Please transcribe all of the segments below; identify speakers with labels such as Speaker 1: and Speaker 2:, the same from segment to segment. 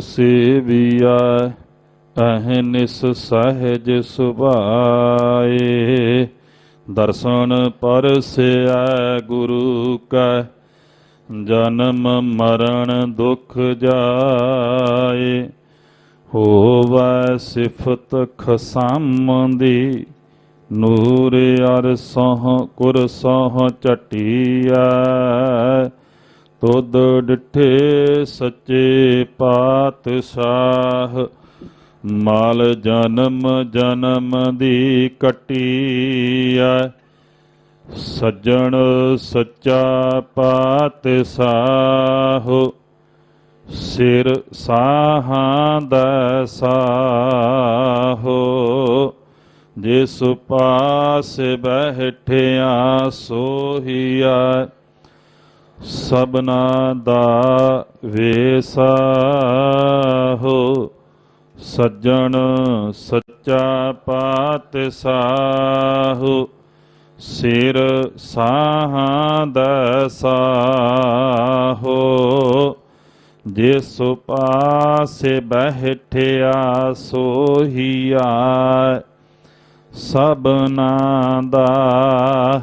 Speaker 1: ਸੇਵੀਆ ਅਹਨਿਸ ਸਹਿਜ ਸੁਭਾਏ। ਦਰਸ਼ਨ ਪਰਸਿਆ ਗੁਰੂ ਕੈ, ਜਨਮ ਮਰਨ ਦੁਖ ਜਾਏ। ਹੋਵੈ ਸਿਫਤ ਖਸਮ ਦੀ ਨੂਰ ਅਰ ਸੋਹ, ਕੁਰ ਸੋਹ ਚਟੀਐ ਤੁਧ ਡਿਠੇ ਸੱਚੇ ਪਾਤਸ਼ਾਹ, ਮਾਲ ਜਨਮ ਜਨਮ ਦੀ ਕਟੀ ਕਟੀਐ। ਸੱਜਣ ਸੱਚਾ ਪਾਤਸ਼ਾਹ, ਸਿਰ ਸਾਹਾਂ ਦਾ ਸਾਹੋ। ਜਿਸ ਪਾਸ ਬੈਠਿਆ ਸੋਹੀਆ ਸਬਨਾ ਦਾ ਵੇਸਾ ਹੋ, ਸੱਜਣ ਸੱਚਾ ਪਾਤਸ਼ਾਹ, ਸਿਰ ਸਾਹਾਂ ਦਾ ਸਾਹੋ ਜਿਸ ਪਾਸੇ ਬੈਠਿਆ ਸੋਹੀਆ ਸਬਨਾ ਦਾ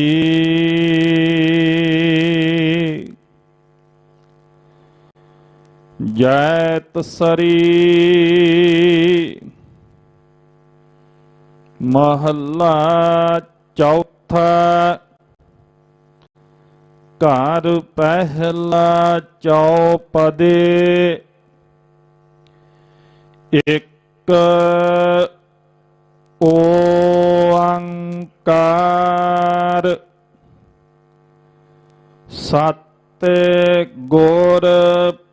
Speaker 1: ਜੈ ਤਸਰੀ ਮਹੱਲਾ ਚੌਥਾ ਘਰ ਪਹਿਲਾ ਚੌਪਦੇ ਇੱਕ ਓੰਕਾਰ ਸਤ ਗੋ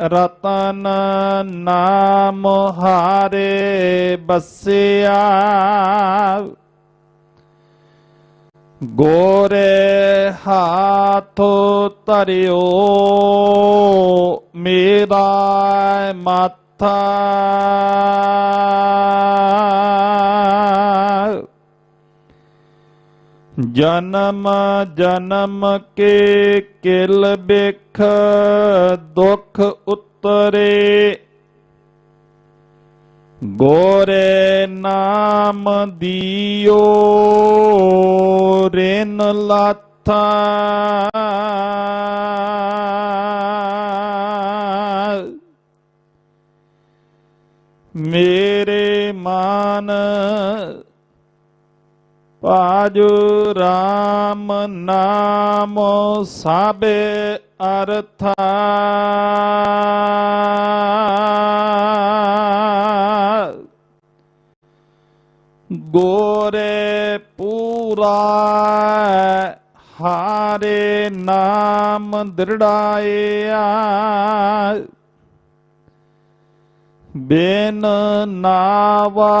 Speaker 1: ਰਤਨ ਨਾਮ ਹਾਰੇ ਬਸਿਆ। ਗੋਰੇ ਹਾਥ ਧਰਿਓ ਮੇਰਾ ਮਾਥਾ। ਜਨਮ ਜਨਮ ਕੇ ਕਿਲ ਬਿਖ ਦੁਖ ਉਤਰੇ। ਗੋਰੇ ਨਾਮ ਦੀਓ ਰਿਨ ਲਾਥਾ। ਭਾਜੁ RAM ਨਾਮ ਸਾਬੇ ਅਰਥਾ। ਗੋਰੇ ਪੂਰਾ ਹਾਰੇ ਨਾਮ ਦ੍ਰਿੜਾਇਆ। ਬੇਨ ਨਾਵਾ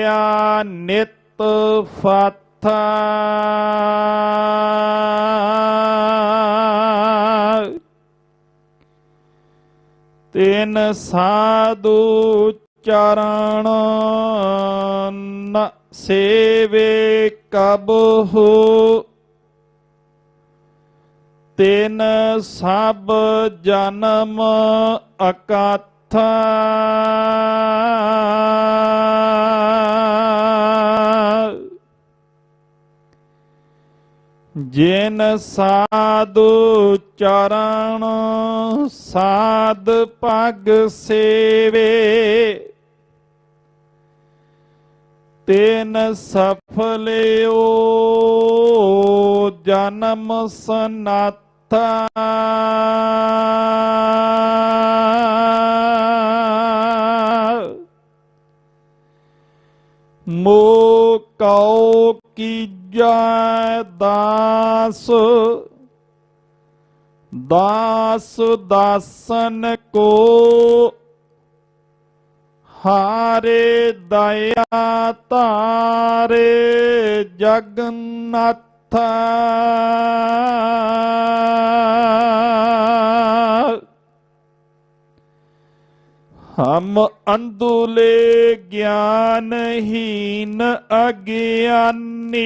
Speaker 1: ਮਾਇਆ ਨਿਤ ਫਾਥਾ। ਤੈਨ ਸਾਧੂ ਚਰਣ ਨ ਸੇਵੇ ਕਬਹੂ। ਤੈਨ ਸਭ ਜਨਮ ਅਕਾਥਾ। ਜਿਨ ਸਾਧੂ ਚਰਨ ਸਾਧ ਪਗ ਸੇਵੇ। ਤੈਨ ਸਫਲਿਓ ਜਨਮ ਸਨਾਥਾ। ਮੋ ਕਉ ਕੀਜੈ ਦਾਸ ਦਾਸ ਦਾਸਨ ਕੋ ਹਾਰੇ ਦਇਆ ਤਾਰੇ ਜਗਨਨਾਥ ਹਮ ਅੰਦੁਲੇ ਗਿਆਨਹੀਨ ਅਗਿਆਨੀ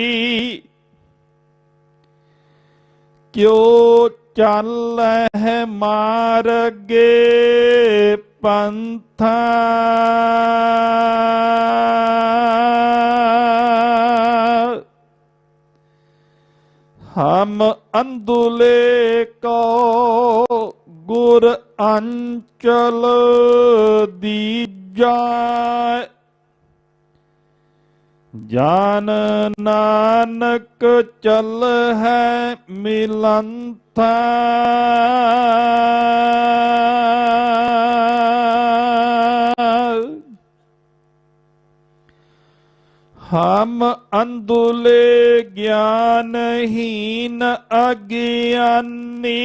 Speaker 1: ਕਿਉ ਚੱਲ ਹੈ ਮਾਰਗੇ ਪੰਥਾ ਹਮ ਅੰਦੁਲੇ ਕੋ ਗੁਰ ਅੰਚਲ ਦੀਜਾ। ਜਾਨ ਨਾਨਕ ਚਲ ਹੈ ਮਿਲੰਥਾ। ਹਮ ਅੰਦੁਲੇ ਗਿਆਨਹੀਨ ਅਗਿਆਨੀ।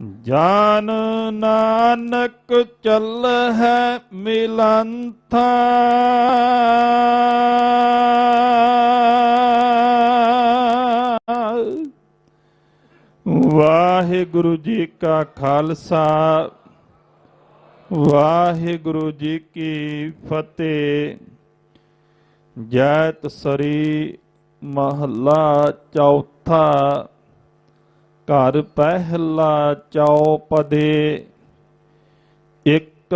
Speaker 1: ਜਾਨ ਨਾਨਕ ਚੱਲ ਹੈ ਮਿਲੰਥਾ। ਵਾਹਿਗੁਰੂ ਜੀ ਕਾ ਖਾਲਸਾ, ਵਾਹਿਗੁਰੂ ਜੀ ਕੀ ਫਤਿਹ। ਜੈਤ ਸਰੀ ਮਹੱਲਾ ਚੌਥਾ। ਘਰ ਪਹਿਲਾ ਚੌਪਦੇ ਇੱਕ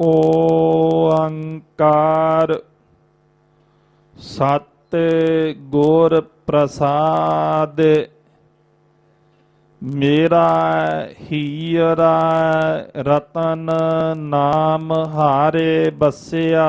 Speaker 1: ਓੰਕਾਰ ਸਤ ਗੁਰ ਪ੍ਰਸਾਦ ਮੇਰਾ ਹੀਰਾ ਰਤਨ ਨਾਮ ਹਾਰੇ ਬਸਿਆ।